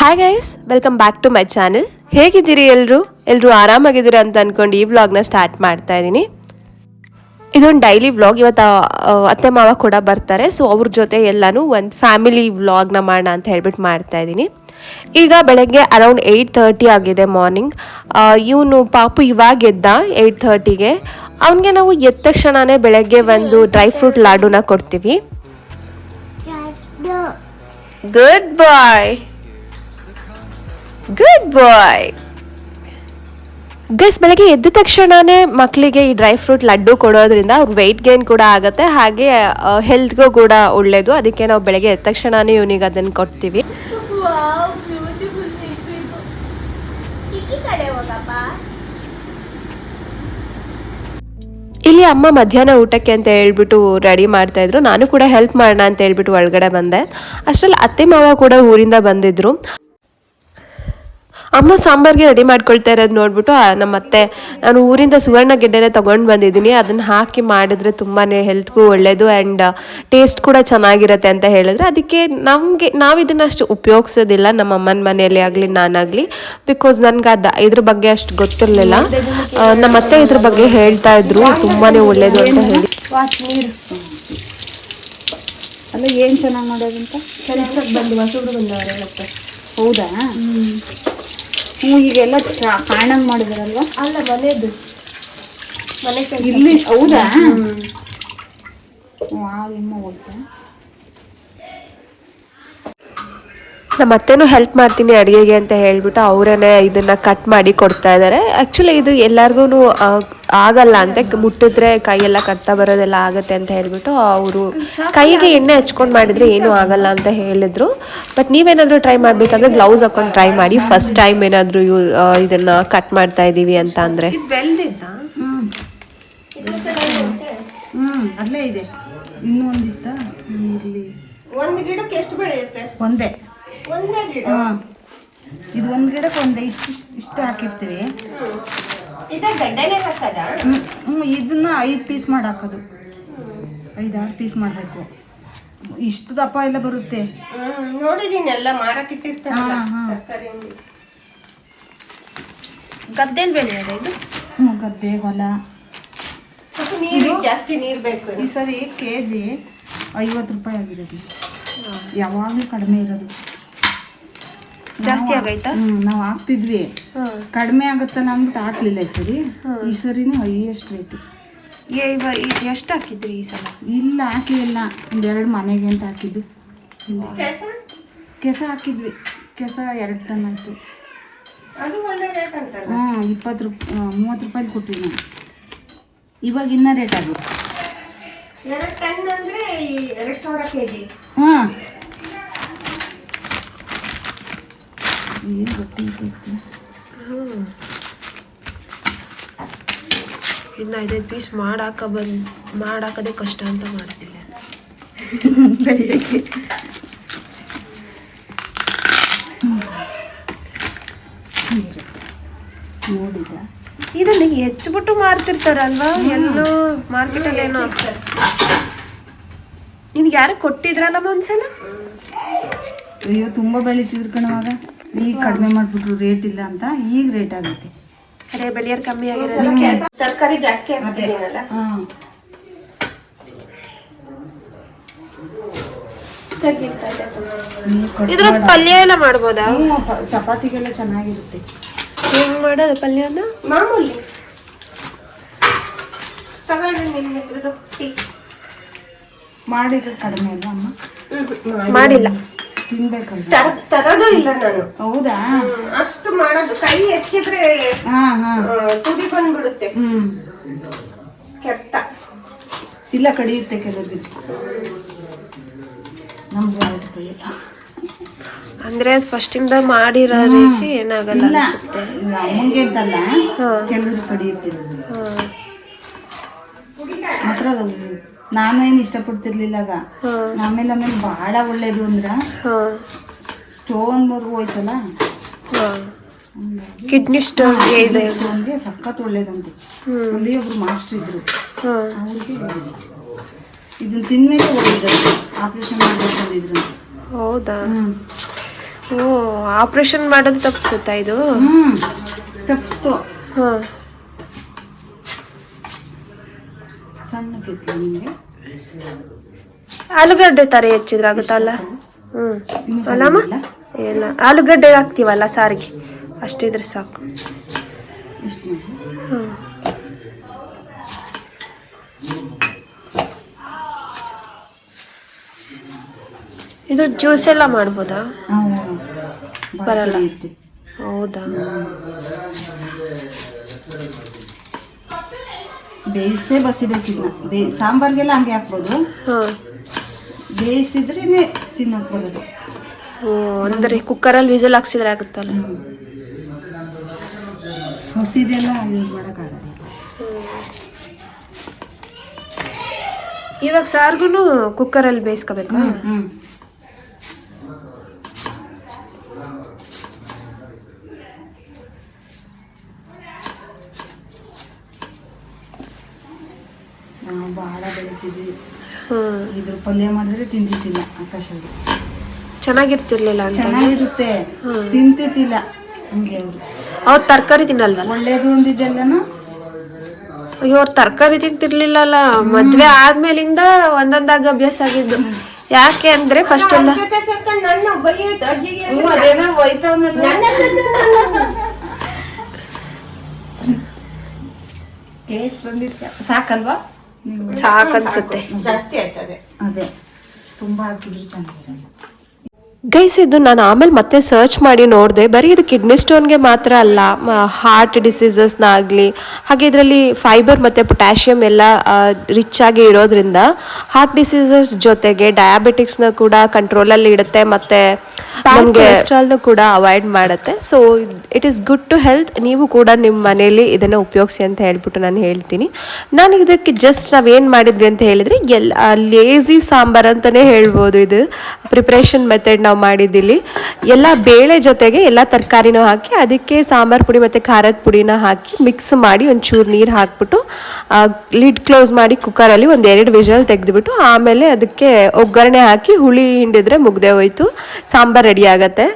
Hi guys welcome back to my channel ಹೇಗಿದ್ದೀರಿ ಎಲ್ಲರೂ ಎಲ್ಲರೂ ಆರಾಮಾಗಿದ್ದೀರಾ ಅಂತ ಅನ್ಕೊಂಡು ಈ ವ್ಲಾಗ್ನ ಸ್ಟಾರ್ಟ್ ಮಾಡ್ತಾ ಇದ್ದೀನಿ. ಇದೊಂದು ಡೈಲಿ ವ್ಲಾಗ್ ಇವತ್ತು ಅತ್ತೆ ಮಾವ ಕೂಡ ಬರ್ತಾರೆ. ಸೊ ಅವ್ರ ಜೊತೆ ಎಲ್ಲನೂ ಒಂದು ಫ್ಯಾಮಿಲಿ ವ್ಲಾಗ್ನ ಮಾಡೋಣ ಅಂತ ಹೇಳ್ಬಿಟ್ಟು ಮಾಡ್ತಾ ಇದ್ದೀನಿ. ಈಗ ಬೆಳಗ್ಗೆ ಅರೌಂಡ್ ಏಯ್ಟ್ ತರ್ಟಿ ಆಗಿದೆ ಮಾರ್ನಿಂಗ್ ಇವನು ಪಾಪು ಇವಾಗ ಎದ್ದ ಏಯ್ಟ್ ತರ್ಟಿಗೆ ಅವನಿಗೆ ನಾವು ಎದ್ದ ತಕ್ಷಣನೇ ಬೆಳಗ್ಗೆ ಒಂದು ಡ್ರೈ ಫ್ರೂಟ್ ಲಾಡುನ ಕೊಡ್ತೀವಿ. Good bye good bye guys ಬೆಳಗ್ಗೆ ಎದ್ದ ತಕ್ಷಣನೇ ಮಕ್ಕಳಿಗೆ ಈ ಡ್ರೈ ಫ್ರೂಟ್ ಲಡ್ಡು ಕೊಡೋದ್ರಿಂದ ಅವ್ರ ವೆಯ್ಟ್ ಗೇನ್ ಕೂಡ ಆಗುತ್ತೆ. ಹಾಗೆ ಹೆಲ್ತ್ಗೂ ಕೂಡ ಒಳ್ಳೆಯದು ಅದಕ್ಕೆ ನಾವು ಬೆಳಗ್ಗೆ ಎದ್ದ ತಕ್ಷಣನೇ ಇವನಿಗೆ ಅದನ್ನು ಕೊಡ್ತೀವಿ. ಇಲ್ಲಿ ಅಮ್ಮ ಮಧ್ಯಾಹ್ನ ಊಟಕ್ಕೆ ಅಂತ ಹೇಳ್ಬಿಟ್ಟು ರೆಡಿ ಮಾಡ್ತಾ ಇದ್ರು. ನಾನು ಕೂಡ ಹೆಲ್ಪ್ ಮಾಡೋಣ ಅಂತ ಹೇಳ್ಬಿಟ್ಟು ಒಳಗಡೆ ಬಂದೆ. ಅಷ್ಟರಲ್ಲಿ ಅತ್ತೆ ಮಾವ ಕೂಡ ಊರಿಂದ ಬಂದಿದ್ರು. ಅಮ್ಮ ಸಾಂಬಾರ್ಗೆ ರೆಡಿ ಮಾಡ್ಕೊಳ್ತಾ ಇರೋದು ನೋಡ್ಬಿಟ್ಟು ನಮ್ಮ ಅತ್ತೆ ನಾನು ಊರಿಂದ ಸುವರ್ಣ ಗೆಡ್ಡೆನೆ ತೊಗೊಂಡು ಬಂದಿದ್ದೀನಿ. ಅದನ್ನು ಹಾಕಿ ಮಾಡಿದ್ರೆ ತುಂಬಾ ಹೆಲ್ತ್ಗೂ ಒಳ್ಳೆಯದು ಆ್ಯಂಡ್ ಟೇಸ್ಟ್ ಕೂಡ ಚೆನ್ನಾಗಿರುತ್ತೆ ಅಂತ ಹೇಳಿದ್ರೆ ಅದಕ್ಕೆ ನಮಗೆ ನಾವು ಇದನ್ನು ಅಷ್ಟು ಉಪಯೋಗಿಸೋದಿಲ್ಲ. ನಮ್ಮ ಅಮ್ಮನ ಮನೆಯಲ್ಲಿ ಆಗಲಿ ನಾನಾಗಲಿ. ಬಿಕಾಸ್ ನನಗೆ ಅದು ಇದ್ರ ಬಗ್ಗೆ ಅಷ್ಟು ಗೊತ್ತಿರಲಿಲ್ಲ. ನಮ್ಮ ಅತ್ತೆ ಇದ್ರ ಬಗ್ಗೆ ಹೇಳ್ತಾ ಇದ್ರು. ತುಂಬಾ ಒಳ್ಳೆಯದು ಅಂತ ಹೇಳಿ. ಅಲ್ಲ ಏನು ಚೆನ್ನಾಗಿ ಮಾಡೋದಂತ ಕೆಲಸಕ್ಕೆ ಬಂದು ಹೊಸಬ್ರು ಹುಡುಗ ಮತ್ತೆ. ಹೌದಾ? ಹ್ಞೂ ಈಗೆಲ್ಲ ಚ- ಕಾಣಂಗ್ ಮಾಡಿದಾರಲ್ವಾ? ಅಲ್ಲ ಮನೆದು. ಮನೆ ಇಲ್ಲಿ ಹೌದಾ? ಎಮ್ಮ ಹೋಗ್ತಾ? ನಮ್ಮ ಅತ್ತೆನೂ ಹೆಲ್ಪ್ ಮಾಡ್ತೀನಿ ಅಡುಗೆಗೆ ಅಂತ ಹೇಳ್ಬಿಟ್ಟು ಅವರೇ ಇದನ್ನು ಕಟ್ ಮಾಡಿ ಕೊಡ್ತಾ ಇದ್ದಾರೆ ಆ್ಯಕ್ಚುಲಿ ಇದು ಎಲ್ಲರಿಗೂ ಆಗಲ್ಲ ಅಂತ ಮುಟ್ಟಿದ್ರೆ ಕೈಯೆಲ್ಲ ಕಟ್ತಾ ಬರೋದೆಲ್ಲ ಆಗುತ್ತೆ ಅಂತ ಹೇಳ್ಬಿಟ್ಟು ಅವರು ಕೈಗೆ ಎಣ್ಣೆ ಹಚ್ಕೊಂಡು ಮಾಡಿದರೆ ಏನೂ ಆಗಲ್ಲ ಅಂತ ಹೇಳಿದ್ರು. ಬಟ್ ನೀವೇನಾದರೂ ಟ್ರೈ ಮಾಡಬೇಕಂದ್ರೆ ಗ್ಲೌಸ್ ಹಾಕೊಂಡು ಟ್ರೈ ಮಾಡಿ. ಫಸ್ಟ್ ಟೈಮ್ ಏನಾದರೂ ಯೂ ಇದನ್ನು ಕಟ್ ಮಾಡ್ತಾ ಇದ್ದೀವಿ ಅಂತ ಅಂದರೆ. ಅಲ್ಲೇ ಇದೆ. ಇನ್ನೂ ಒಂದಿತ್ತ? ಇರಲಿ ಒಂದು ಗಿಡಕ್ಕೆ ಎಷ್ಟು ಬೆಳೆಯುತ್ತೆ? ಒಂದೇ. ಒಂದೇ ಗಿಡ. ಹಾಂ. ಇದು ಒಂದು ಗಿಡಕ್ಕೆ ಒಂದು ಇಷ್ಟು ಇಷ್ಟು ಹಾಕಿರ್ತೀವಿ. ಇದೇ ಗಡ್ಡೆನೇ ಹಾಕದ? ಹ್ಞೂ ಇದನ್ನ ಐದು ಪೀಸ್ ಮಾಡಿ ಹಾಕೋದು. ಐದಾರು ಪೀಸ್ ಮಾಡಬೇಕು. ಇಷ್ಟು ದಪ್ಪ ಎಲ್ಲ ಬರುತ್ತೆ. ನೋಡಿದೀನಿ ಎಲ್ಲ ಮಾರಕ್ಕಿಟ್ಟಿರ್ತಾರೆ ಗದ್ದೆನ್ ಬೆಳೆಯೋದು ಇದು? ಹ್ಞೂ ಗದ್ದೆ ಹೊಲ. ನೀರು ಜಾಸ್ತಿ ನೀರು ಬೇಕು ಈ ಸರಿ ಕೆ ಜಿ ಐವತ್ತು ರೂಪಾಯಿ ಆಗಿರೋದು. ಯಾವಾಗಲೂ ಕಡಿಮೆ ಇರೋದು. ಜಾಸ್ತಿ ಆಗೈತಾ ಹ್ಞೂ ನಾವು ಹಾಕ್ತಿದ್ವಿ. ಕಡಿಮೆ ಆಗುತ್ತಲ್ಲ ಅಂದ್ಬಿಟ್ಟು ಹಾಕ್ಲಿಲ್ಲ ಈ ಸರಿ. ಈ ಸರಿನೇ ಹೈಯೆಸ್ಟ್ ರೇಟ್ ಎಷ್ಟು ಹಾಕಿದ್ರಿ ಈ ಸಲ? ಇಲ್ಲ ಹಾಕಲಿಲ್ಲ. ಒಂದೆರಡು ಮನೆಗೆ ಅಂತ ಹಾಕಿದ್ದು. ಕೆಸ? ಹಾಕಿದ್ವಿ. ಕೆಸ ಎರಡು ಟನ್ ಆಯಿತು. ಅದು ಒಳ್ಳೆ ರೇಟ್ ಅಂತ ಹ್ಞೂ ಇಪ್ಪತ್ತು ರೂಪಾಯಿ ಮೂವತ್ತು ರೂಪಾಯಿ ಕೊಟ್ಟಿವಿ ನಾವು ಇವಾಗ ಇನ್ನೂ ರೇಟ್ ಆಗುತ್ತೆ ಎರಡು ಟನ್ ಅಂದ್ರೆ ಎರಡು ಸಾವಿರ ಕೆ ಜಿ ಹಾಂ. ಏನು ಗೊತ್ತಿರ್ತೈತಿ ಇನ್ನು ಐದೈದು ಪೀಸ್ ಮಾಡಾಕ ಬಂದು ಮಾಡಾಕದೇ ಕಷ್ಟ ಅಂತ ಮಾಡ್ತಿಲ್ಲ ನೋಡಿದ? ಇದನ್ನ ಹೆಚ್ಚಿಬಿಟ್ಟು ಮಾರ್ತಿರ್ತಾರಲ್ವಾ? ಎಲ್ಲೋ ಮಾರ್ಕೆಟಲ್ಲಿ ಏನೋ ನಿನ್ಗೆ ಯಾರು ಕೊಟ್ಟಿದ್ರಲ್ಲ ಒಂದ್ಸಲ ಅಯ್ಯೋ ತುಂಬ ಬೆಳಿತಿದ್ರು ಕಣವಾಗ ಈಗ ಕಡಿಮೆ ಮಾಡಿಬಿಟ್ರು ರೇಟ್ ಇಲ್ಲ ಅಂತ ಈಗ ರೇಟ್ ಆಗುತ್ತೆ. ಅದೇ ಬೆಳೆಯೋರು ಕಮ್ಮಿ ಆಗಿರೋದು ತರಕಾರಿ ಜಾಸ್ತಿ ಹಾಕಿದ್ದೀನಲ್ಲ ಹಾಂ ಇದ್ರ ಪಲ್ಯ ಎಲ್ಲ ಮಾಡ್ಬೋದಾ? ಚಪಾತಿಗೆಲ್ಲ ಚೆನ್ನಾಗಿರುತ್ತೆ. ಹೆಂಗ್ ಮಾಡೋದು ಪಲ್ಯನ? ಮಾಮೂಲಿ. ತಗೊಳ್ಳಿ ನಿಮ್ದು ಮಾಡಿದ್ರೆ ಕಡಿಮೆ ಅಲ್ಲ ಅಮ್ಮ? ಮಾಡಿಲ್ಲ. ತಿನ್ಬೇಕಲ್ಲ ತರೋದು ಇಲ್ಲ ನಾನು. ಹೌದಾ? ಅಷ್ಟು ಮಾಡೋದು. ಕೈ ಹೆಚ್ಚಿದ್ರೆ ಹಾಂ ಹಾಂ. ತುಡಿ ಬಂದ್ಬಿಡುತ್ತೆ. ಹ್ಞೂ ಕೆಟ್ಟ. ಇಲ್ಲ ಕಡಿಯುತ್ತೆ ಕೆಲವ್ರಿಗೆ. ಆಯ್ತು ಕೈಯಲ್ಲ ಅಂದ್ರೆ ಫಸ್ಟ್ ಇಂದ ಮಾಡಿರೋ ರೀತಿ ಏನಾಗಲ್ಲ ಅನ್ಸುತ್ತೆ. ಅಮ್ಮಂಗೆ ಇದ್ದಲ್ಲ ಕೆಲವರು ಕಡಿಯುತ್ತೆ. ಹಾ. ಮಾತ್ರ ನಾನು ಏನು ಇಷ್ಟಪಡ್ತಿರ್ಲಿಲ್ಲ ಆಗ. ಆಮೇಲೆ ಆಮೇಲೆ ಭಾಳ ಒಳ್ಳೇದು ಅಂದ್ರೆ ಸ್ಟೋನ್ ಸ್ಟೋನ್ವರೆಗೂ ಹೋಯ್ತಲ್ಲ? ಕಿಡ್ನಿ ಸ್ಟೋನ್ ಇದೆ. ಸ್ಟೋನ್ಗೆ ಸಖತ್ ಒಳ್ಳೇದಂತೆ. ಅಲ್ಲಿ ಒಬ್ರು ಮಾಸ್ಟರ್ ಇದ್ರು. ಹಾ. ಅವ್ರಿಗೆ. ಇದನ್ನ ತಿನ್ಮೇಲೆ ಹೋಗಿದ್ದಾರೆ ಆಪರೇಷನ್ ಮಾಡ್ಬೇಕಂದಿದ್ರು ಹೌದಾ? ಓ ಆಪರೇಷನ್ ಮಾಡೋದು ತಪ್ಪಿಸುತ್ತಾ ಇದು? ಹ್ಞೂ ತಪ್ಪಿಸ್ತು ಹಾಂ. ನಿಮಗೆ? ಆಲೂಗಡ್ಡೆ ತರ ಹೆಚ್ಚಿದ್ರಾಗುತ್ತಲ್ಲ ಹ್ಮ್. ಹ್ಞೂ ಅಲ್ಲಮ್ಮ? ಏನ ಆಲೂಗಡ್ಡೆ ಹಾಕ್ತೀವಲ್ಲ ಸಾರಿಗೆ? ಅಷ್ಟಿದ್ರೆ ಸಾಕು. ಹ್ಞೂ ಇದ್ರ ಜ್ಯೂಸ್ ಎಲ್ಲ ಮಾಡ್ಬೋದಾ? ಬರಲ್ಲ. ಹೌದಾ? ಬೇಯಿಸೇ ಬಸಿಬೇಕಿಲ್ಲ ಬೇ ಸಾಂಬಾರ್ಗೆಲ್ಲ ಹಂಗೆ ಹಾಕ್ಬೋದು. ಹಾಂ. ಬೇಯಿಸಿದ್ರೇ ತಿನ್ನೋಕೆ ಬರೋದು. ಅಂದರೆ ಕುಕ್ಕರಲ್ಲಿ ವಿಸಲ್ ಹಾಕ್ಸಿದ್ರೆ ಆಗುತ್ತಲ್ಲ? ಹಸಿದೆಲ್ಲ ಯೂಸ್ ಮಾಡೋಕ್ಕಾಗಲ್ಲ. ಇವಾಗ ಸಾರ್ಗು ಕುಕ್ಕರಲ್ಲಿ ಬೇಯಿಸ್ಕೋಬೇಕು? ಹ್ಞೂ ಭಾಳ ಬೆಳಿತಿದ್ವಿ ಇದ್ರ ಪಲ್ಯ ಮಾಡಿದ್ರೆ ಚೆನ್ನಾಗಿರ್ತಿರ್ಲಿಲ್ಲ ಅಂತ ಚೆನ್ನಾಗಿರುತ್ತೆ. ತಿಂತಿದ್ದಿಲ್ಲ ಹಂಗೆ ಅವರು. ಅವ್ರು ತರಕಾರಿ ತಿನ್ನಲ್ವ? ಒಳ್ಳೇದು ಒಂದಿದ್ದೆಲ್ಲನೂ ಅಯ್ಯೋ ಅವ್ರು ತರಕಾರಿ ತಿಂತಿರ್ಲಿಲ್ಲಲ್ಲ. ಮದ್ವೆ ಆದ್ಮೇಲಿಂದ ಒಂದೊಂದಾಗ ಅಭ್ಯಾಸ ಆಗಿದ್ದು. ಯಾಕೆ ಅಂದ್ರೆ ಫಸ್ಟ್ ಎಲ್ಲ ಸಾಕಲ್ವಾ? ಸಾಕನ್ಸುತ್ತೆ ಜಾಸ್ತಿ ಆಯ್ತದೆ. ಅದೇ. ತುಂಬಾ ಹಾಕಿದ್ರು ಚೆನ್ನಾಗಿರಲ್ಲ ಗೈಸ್ ಇದು ನಾನು ಆಮೇಲೆ ಮತ್ತೆ ಸರ್ಚ್ ಮಾಡಿ ನೋಡಿದೆ. ಬರೀ ಇದು ಕಿಡ್ನಿ ಸ್ಟೋನ್ಗೆ ಮಾತ್ರ ಅಲ್ಲ ಹಾರ್ಟ್ ಡಿಸೀಸಸ್ನಾಗಲಿ ಹಾಗೆ ಇದರಲ್ಲಿ ಫೈಬರ್ ಮತ್ತು ಪೊಟ್ಯಾಷಿಯಮ್ ಎಲ್ಲ ರಿಚ್ ಆಗಿ ಇರೋದ್ರಿಂದ ಹಾರ್ಟ್ ಡಿಸೀಸಸ್ ಜೊತೆಗೆ ಡಯಾಬಿಟಿಕ್ಸ್ನ ಕೂಡ ಕಂಟ್ರೋಲಲ್ಲಿ ಇಡುತ್ತೆ. ಮತ್ತು ಕೊಲೆಸ್ಟ್ರಾಲ್ನು ಕೂಡ ಅವಾಯ್ಡ್ ಮಾಡುತ್ತೆ. So it is good to health ನೀವು ಕೂಡ ನಿಮ್ಮ ಮನೆಯಲ್ಲಿ ಇದನ್ನು ಉಪಯೋಗಿಸಿ ಅಂತ ಹೇಳ್ಬಿಟ್ಟು ನಾನು ಹೇಳ್ತೀನಿ. ನಾನು ಇದಕ್ಕೆ ಜಸ್ಟ್ ನಾವೇನು ಮಾಡಿದ್ವಿ ಅಂತ ಹೇಳಿದ್ರೆ ಎಲ್ಲ ಲೇಸಿ ಸಾಂಬಾರ್ ಅಂತಲೇ ಹೇಳ್ಬೋದು ಇದು. ಪ್ರಿಪ್ರೇಷನ್ ಮೆಥಡ್ ನಾವು ಮಾಡಿದ್ದಿಲ್ಲಿ. ಎಲ್ಲ ಬೇಳೆ ಜೊತೆಗೆ ಎಲ್ಲ ತರಕಾರಿನೂ ಹಾಕಿ ಅದಕ್ಕೆ ಸಾಂಬಾರ್ ಪುಡಿ ಮತ್ತು ಖಾರದ ಪುಡಿನ ಹಾಕಿ ಮಿಕ್ಸ್ ಮಾಡಿ ಒಂಚೂರು ನೀರು ಹಾಕ್ಬಿಟ್ಟು ಲಿಡ್ ಕ್ಲೋಸ್ ಮಾಡಿ ಕುಕ್ಕರಲ್ಲಿ ಒಂದು ಎರಡು ವಿಷಲ್ ತೆಗೆದುಬಿಟ್ಟು ಆಮೇಲೆ ಅದಕ್ಕೆ ಒಗ್ಗರಣೆ ಹಾಕಿ ಹುಳಿ ಹಿಂಡಿದ್ರೆ ಮುಗ್ದೆ ಹೋಯ್ತು. ಸಾಂಬಾರ್ ರೆಡಿ ಆಗತ್ತೆ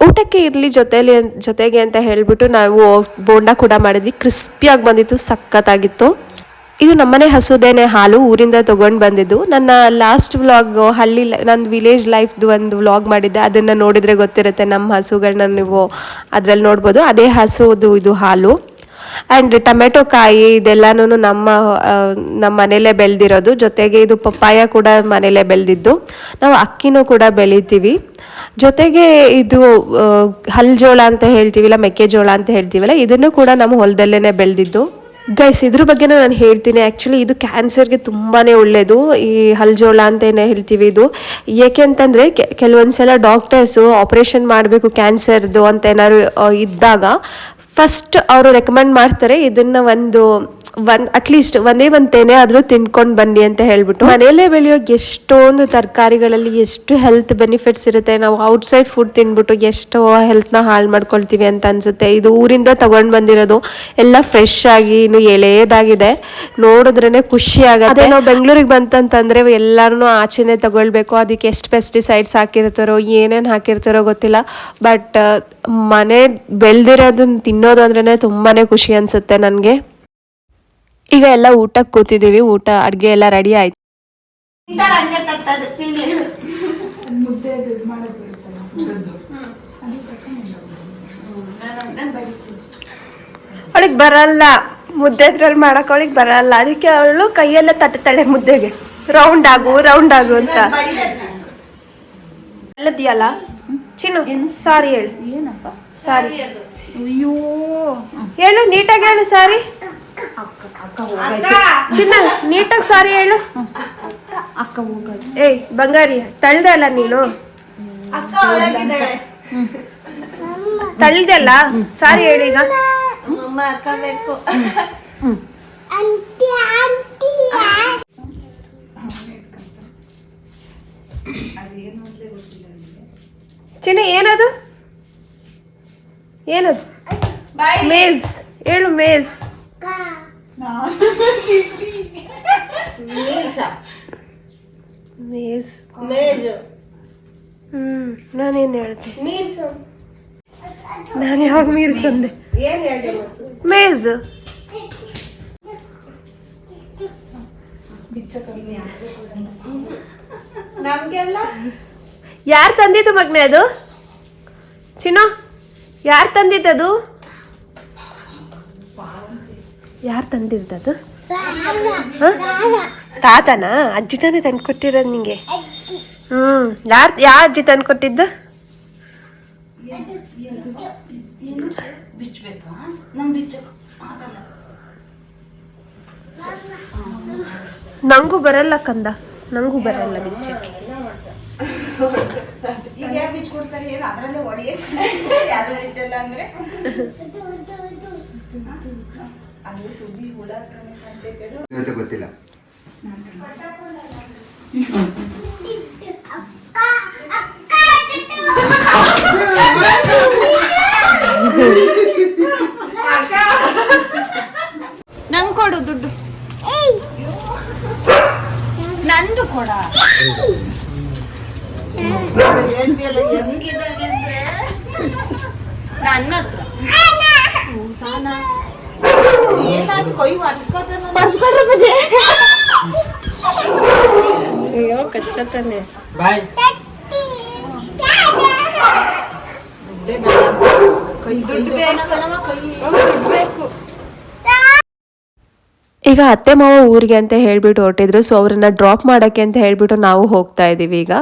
ಊಟಕ್ಕೆ ಇರಲಿ ಜೊತೆಲಿ ಜೊತೆಗೆ ಅಂತ ಹೇಳಿಬಿಟ್ಟು ನಾವು ಬೋಂಡ ಕೂಡ ಮಾಡಿದ್ವಿ. ಕ್ರಿಸ್ಪಿಯಾಗಿ ಬಂದಿತ್ತು, ಸಖತ್ತಾಗಿತ್ತು. ಇದು ನಮ್ಮನೆ ಹಸುದೇನೆ ಹಾಲು ಊರಿಂದ ತೊಗೊಂಡು ಬಂದಿದ್ದು. ನನ್ನ ಲಾಸ್ಟ್ ವ್ಲಾಗ್, ಹಳ್ಳಿ ನನ್ನ ವಿಲೇಜ್ ಲೈಫ್ದು ಒಂದು ವ್ಲಾಗ್ ಮಾಡಿದ್ದೆ. ಅದನ್ನು ನೋಡಿದರೆ ಗೊತ್ತಿರುತ್ತೆ, ನಮ್ಮ ಹಸುಗಳನ್ನ ನೀವು ಅದರಲ್ಲಿ ನೋಡ್ಬೋದು. ಅದೇ ಹಸುದು ಇದು ಹಾಲು. ಆ್ಯಂಡ್ ಟೊಮೆಟೊ ಕಾಯಿ ಇದೆಲ್ಲನೂ ನಮ್ಮ ನಮ್ಮ ಮನೇಲೇ ಬೆಳೆದಿರೋದು. ಜೊತೆಗೆ ಇದು ಪಪ್ಪಾಯ ಕೂಡ ಮನೇಲೇ ಬೆಳೆದಿದ್ದು. ನಾವು ಅಕ್ಕಿನೂ ಕೂಡ ಬೆಳಿತೀವಿ. ಜೊತೆಗೆ ಇದು ಹಲ್ಜೋಳ ಹಲ್ ಜೋಳ ಅಂತ ಹೇಳ್ತೀವಿಲ್ಲ, ಮೆಕ್ಕೆಜೋಳ ಅಂತ ಹೇಳ್ತೀವಲ್ಲ, ಇದನ್ನು ಕೂಡ ನಮ್ಮ ಹೊಲದಲ್ಲೇ ಬೆಳೆದಿದ್ದು. ಗೈಸ್ ಇದ್ರ ಬಗ್ಗೆ ನಾನು ಹೇಳ್ತೀನಿ. ಆ್ಯಕ್ಚುಲಿ ಇದು ಕ್ಯಾನ್ಸರ್ಗೆ ತುಂಬಾ ಒಳ್ಳೆಯದು ಈ ಹಲ್ಜೋಳ ಅಂತ ಏನು ಹೇಳ್ತೀವಿ ಇದು. ಏಕೆ ಅಂತಂದರೆ ಕೆಲವೊಂದು ಸಲ ಡಾಕ್ಟರ್ಸು ಆಪ್ರೇಷನ್ ಮಾಡಬೇಕು ಕ್ಯಾನ್ಸರ್ದು ಅಂತ ಏನಾದ್ರು ಇದ್ದಾಗ ಫಸ್ಟ್ ಅವರು ರೆಕಮೆಂಡ್ ಮಾಡ್ತಾರೆ ಇದನ್ನು ಒಂದು ಒಂದು ಅಟ್ಲೀಸ್ಟ್ ಒಂದೇ ಒಂದು ತೆನೆ ಆದರೂ ತಿನ್ಕೊಂಡು ಬನ್ನಿ ಅಂತ ಹೇಳ್ಬಿಟ್ಟು. ಮನೆಯಲ್ಲೇ ಬೆಳೆಯೋ ಎಷ್ಟೊಂದು ತರಕಾರಿಗಳಲ್ಲಿ ಎಷ್ಟು ಹೆಲ್ತ್ ಬೆನಿಫಿಟ್ಸ್ ಇರುತ್ತೆ. ನಾವು ಔಟ್ಸೈಡ್ ಫುಡ್ ತಿನ್ಬಿಟ್ಟು ಎಷ್ಟೋ ಹೆಲ್ತ್ನ ಹಾಳು ಮಾಡ್ಕೊಳ್ತೀವಿ ಅಂತ ಅನ್ಸುತ್ತೆ. ಇದು ಊರಿಂದ ತಗೊಂಡು ಬಂದಿರೋದು ಎಲ್ಲ ಫ್ರೆಶ್ ಆಗಿ ಇನ್ನು ಎಳೆಯದಾಗಿದೆ. ನೋಡಿದ್ರೇ ಖುಷಿ ಆಗುತ್ತೆ. ಅದೇ ನಾವು ಬೆಂಗಳೂರಿಗೆ ಬಂತಂತಂದರೆ ಎಲ್ಲರೂ ಆಚೆನೆ ತಗೊಳ್ಬೇಕು. ಅದಕ್ಕೆ ಎಷ್ಟು ಪೆಸ್ಟಿಸೈಡ್ಸ್ ಹಾಕಿರ್ತಾರೋ ಏನೇನು ಹಾಕಿರ್ತಾರೋ ಗೊತ್ತಿಲ್ಲ. ಬಟ್ ಮನೆ ಬೆಳೆದಿರೋದನ್ನ ತಿನ್ನೋದು ಅಂದ್ರೇ ತುಂಬಾ ಖುಷಿ ಅನ್ಸುತ್ತೆ ನನಗೆ. ಈಗ ಎಲ್ಲ ಊಟಕ್ಕೆ ಕೂತಿದ್ದೀವಿ ಊಟ ಅಡುಗೆ ಎಲ್ಲ ರೆಡಿ ಆಯ್ತು. ಅವಳಿಗೆ ಬರಲ್ಲ ಮುದ್ದೆ ಅದ್ರಲ್ಲಿ ಮಾಡಕ್ ಅವಳಿಗೆ ಬರಲ್ಲ. ಅದಕ್ಕೆ ಅವಳು ಕೈಯೆಲ್ಲ ತಟ್ಟತಾಳೆ ಮುದ್ದೆಗೆ. ರೌಂಡ್ ಆಗು ರೌಂಡ್ ಆಗು ಅಂತ. ಅಲ್ಲದಿಯಲ್ಲ ಚಿನ್ನು ಸಾರಿ ಹೇಳು. ಏನಪ್ಪ? ಸಾರಿ. ಅಯ್ಯೋ. ಹೇಳು ನೀಟಾಗಿ ಹೇಳು ಸಾರಿ. ಅಕ್ಕ ಚಿನ್ನ ನೀಟಾಗಿ ಸಾರಿ ಹೇಳು. ಅಕ್ಕ ಹೋಗೋದು ಏಯ್ ಬಂಗಾರಿ ತಳ್ದೆ ಅಲ್ಲ ನೀನು? ತಳ್ದೆ ಅಲ್ಲ ಸಾರಿ ಹೇಳು ಈಗ. ಚಿನ್ನ ಏನದು? ಏನದು? ಮೇಜ್. ಹೇಳು ಮೇಜ್. ಮೇಜ್? ಹ್ಮ್ ನಾನೇನ್ ಹೇಳ್ದೆ? ನಾನು ಯಾವಾಗ ಮೀರ್ ಚಂದೆ ಮೇಜ್. ಯಾರು ತಂದಿದ್ದು ಮಗ್ನೆ ಅದು? ಚಿನ್ನೋ, ಯಾರು ತಂದಿದ್ದದು? ಯಾರು ತಂದಿದ್ದದು? ತಾತನಾ? ಅಜ್ಜಿ ತಾನೇ ತಂದು ಕೊಟ್ಟಿರೋದು ನಿಂಗೆ? ಹ್ಞೂ ಯಾರು ಯಾವ ಅಜ್ಜಿ ತಂದು ಕೊಟ್ಟಿದ್ದು ನಂಗೂ ಬರಲ್ಲ ಕಂದ, ನಂಗೂ ಬರಲ್ಲ ಬಿಚ್ಚಕ್ಕೆ. ಈಗ ಯಾರು ಬಿಚ್ಕೊಡ್ತಾರೆ? ಏನು ಅದರಲ್ಲೇ ಹೊಡೆಯ ಯಾರು ಬಿಚ್ಚಲ್ಲ ಅಂದ್ರೆ? ಅದು ತುದಿ ಹುಳ ಗೊತ್ತಿಲ್ಲ. ನಂಗೆ ಕೊಡು ದುಡ್ಡು. ನಂದು ಕೊಡ. ಹೇಳ್ತಿಯಲ್ಲ ಹೆಂಗಿದ್ದಾನೆ ಅಂದ್ರೆ? ನನ್ನ ಹತ್ರ ಸಾನ. ಏನಾಯ್ತು ಕೈ ಒರ್ಸ್ಕೊತ ಅಯ್ಯೋ ಕಚ್ಕತ್ತಾನೆ ಕೈ ಕೈ ಕಣವ ಕೈ. ಬೇಕು. ಈಗ ಅತ್ತೆ ಮಾವ ಊರಿಗೆ ಅಂತ ಹೇಳ್ಬಿಟ್ಟು ಹೊರಟಿದ್ರು ಸೊ ಅವ್ರನ್ನ ಡ್ರಾಪ್ ಮಾಡಕ್ಕೆ ಅಂತ ಹೇಳ್ಬಿಟ್ಟು ನಾವು ಹೋಗ್ತಾ ಇದೀವಿ ಈಗ.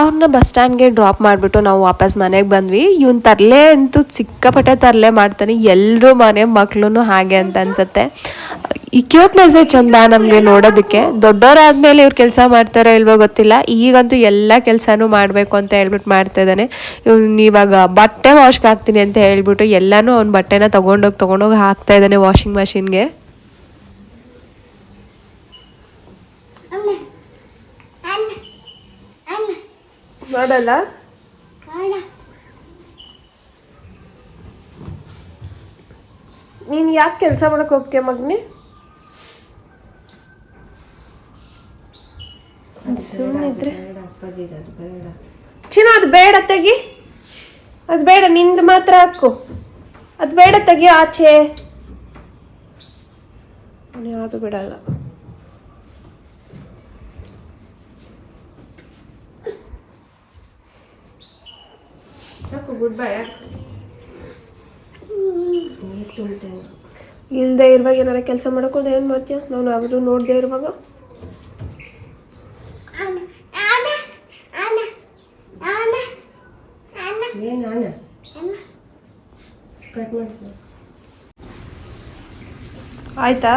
ಅವ್ರನ್ನ ಬಸ್ ಸ್ಟ್ಯಾಂಡ್ಗೆ ಡ್ರಾಪ್ ಮಾಡಿಬಿಟ್ಟು ನಾವು ವಾಪಸ್ ಮನೆಗೆ ಬಂದ್ವಿ. ಇವನ್ ತರಲೆ ಅಂತೂ ಸಿಕ್ಕಾಪಟ್ಟೆ ತರಲೆ ಮಾಡ್ತಾನೆ. ಎಲ್ಲರೂ ಮನೆ ಮಕ್ಳು ಹಾಗೆ ಅಂತ ಅನ್ಸುತ್ತೆ. ಈ ಕ್ಯೂಟ್ನೆಸ್ಸೇ ಚಂದ ನಮಗೆ ನೋಡೋದಕ್ಕೆ. ದೊಡ್ಡವರಾದ್ಮೇಲೆ ಇವ್ರು ಕೆಲಸ ಮಾಡ್ತಾರೋ ಇಲ್ವೋ ಗೊತ್ತಿಲ್ಲ. ಈಗಂತೂ ಎಲ್ಲ ಕೆಲಸನೂ ಮಾಡಬೇಕು ಅಂತ ಹೇಳ್ಬಿಟ್ಟು ಮಾಡ್ತಾ ಇದ್ದಾನೆ. ಇವ್ನು ಇವಾಗ ಬಟ್ಟೆ ವಾಶ್ಗೆ ಹಾಕ್ತೀನಿ ಅಂತ ಹೇಳ್ಬಿಟ್ಟು ಎಲ್ಲನೂ ಅವ್ನ ಬಟ್ಟೆನ ತೊಗೊಂಡೋಗಿ ತೊಗೊಂಡೋಗಿ ಹಾಕ್ತಾ ಇದ್ದಾನೆ ವಾಷಿಂಗ್ ಮಷಿನ್ಗೆ ಮಾಡಲ್ಲ? ನೀನು ಯಾಕೆ ಕೆಲಸ ಮಾಡಕ್ಕೆ ಹೋಗ್ತೀಯ ಮಗ್ನಿ? ಸುಮ್ಮನಿದ್ರೆ ಚಿನ್ನ ಅದು ಬೇಡ ತೆಗಿ. ಅದು ಬೇಡ ನಿಂದು ಮಾತ್ರ ಹಾಕು. ಅದು ಬೇಡ ತೆಗಿ ಆಚೆ. ಯಾವುದು ಬಿಡಲ್ಲ. ಗುಡ್ ಬೈ ಇಲ್ಲದೆ ಇರುವಾಗ ಏನಾರ ಕೆಲಸ ಮಾಡೋಕೋದು ಏನು ಮಾಡ್ತೀಯ? ನಾವು ಯಾವುದು ನೋಡದೆ ಇರುವಾಗ. ನಾನು? ಆಯ್ತಾ?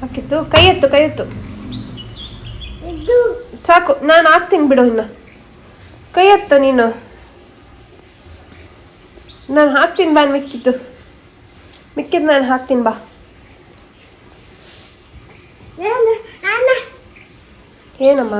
ಹಾಕಿತ್ತು? ಕೈ ಎತ್ತು ಕೈ ಎತ್ತು. ಸಾಕು ನಾನು ಹಾಕ್ತೀನಿ ಬಿಡು ಇನ್ನು. ಕೈ ಎತ್ತು ನೀನು. ನಾನು ಹಾಕ್ತೀನಿ ಬಾ ಮಿಕ್ಕಿದ್ದು. ಮಿಕ್ಕಿದ್ದು ನಾನು ಹಾಕ್ತೀನಿ ಬಾ. ಏನಮ್ಮ?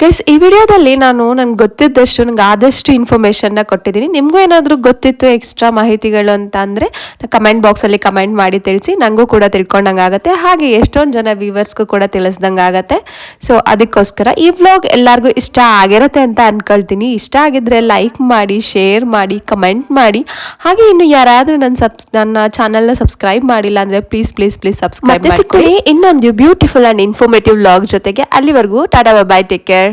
ಗೈಸ್ ಈ ವಿಡಿಯೋದಲ್ಲಿ ನಾನು ನನ್ಗೆ ಗೊತ್ತಿದ್ದಷ್ಟು ನಂಗೆ ಆದಷ್ಟು ಇನ್ಫಾರ್ಮೇಷನ್ನ ಕೊಟ್ಟಿದ್ದೀನಿ. ನಿಮಗೂ ಏನಾದರೂ ಗೊತ್ತಿತ್ತು ಎಕ್ಸ್ಟ್ರಾ ಮಾಹಿತಿಗಳು ಅಂತ ಅಂದರೆ ಕಮೆಂಟ್ ಬಾಕ್ಸಲ್ಲಿ ಕಮೆಂಟ್ ಮಾಡಿ ತಿಳಿಸಿ. ನನಗೂ ಕೂಡ ತಿಳ್ಕೊಂಡಂಗೆ ಆಗುತ್ತೆ. ಹಾಗೆ ಎಷ್ಟೊಂದು ಜನ ವ್ಯೂವರ್ಸ್ಗೂ ಕೂಡ ತಿಳಿಸ್ದಂಗೆ ಆಗುತ್ತೆ. ಸೊ ಅದಕ್ಕೋಸ್ಕರ ಈ ವ್ಲಾಗ್ ಎಲ್ಲರಿಗೂ ಇಷ್ಟ ಆಗಿರುತ್ತೆ ಅಂತ ಅಂದ್ಕೊಳ್ತೀನಿ ಇಷ್ಟ ಆಗಿದ್ರೆ ಲೈಕ್ ಮಾಡಿ ಶೇರ್ ಮಾಡಿ ಕಮೆಂಟ್ ಮಾಡಿ. ಹಾಗೆ ಇನ್ನು ಯಾರಾದರೂ ನನ್ನ ಸಬ್ಸ್ ನನ್ನ ಚಾನಲ್ನ ಸಬ್ಸ್ಕ್ರೈಬ್ ಮಾಡಿಲ್ಲ ಅಂದರೆ ಪ್ಲೀಸ್ ಪ್ಲೀಸ್ ಪ್ಲೀಸ್ ಸಬ್ಸ್ಕ್ರೈಬ್ ಮಾಡಿ ಇನ್ನೊಂದು ಬ್ಯೂಟಿಫುಲ್ ಆ್ಯಂಡ್ ಇನ್ಫಾರ್ಮೇಟಿವ್ ವ್ಲಾಗ್ ಜೊತೆಗೆ ಅಲ್ಲಿವರೆಗೂ ಟಾಟಾ ಬೈ ಟೇಕ್ ಕೇರ್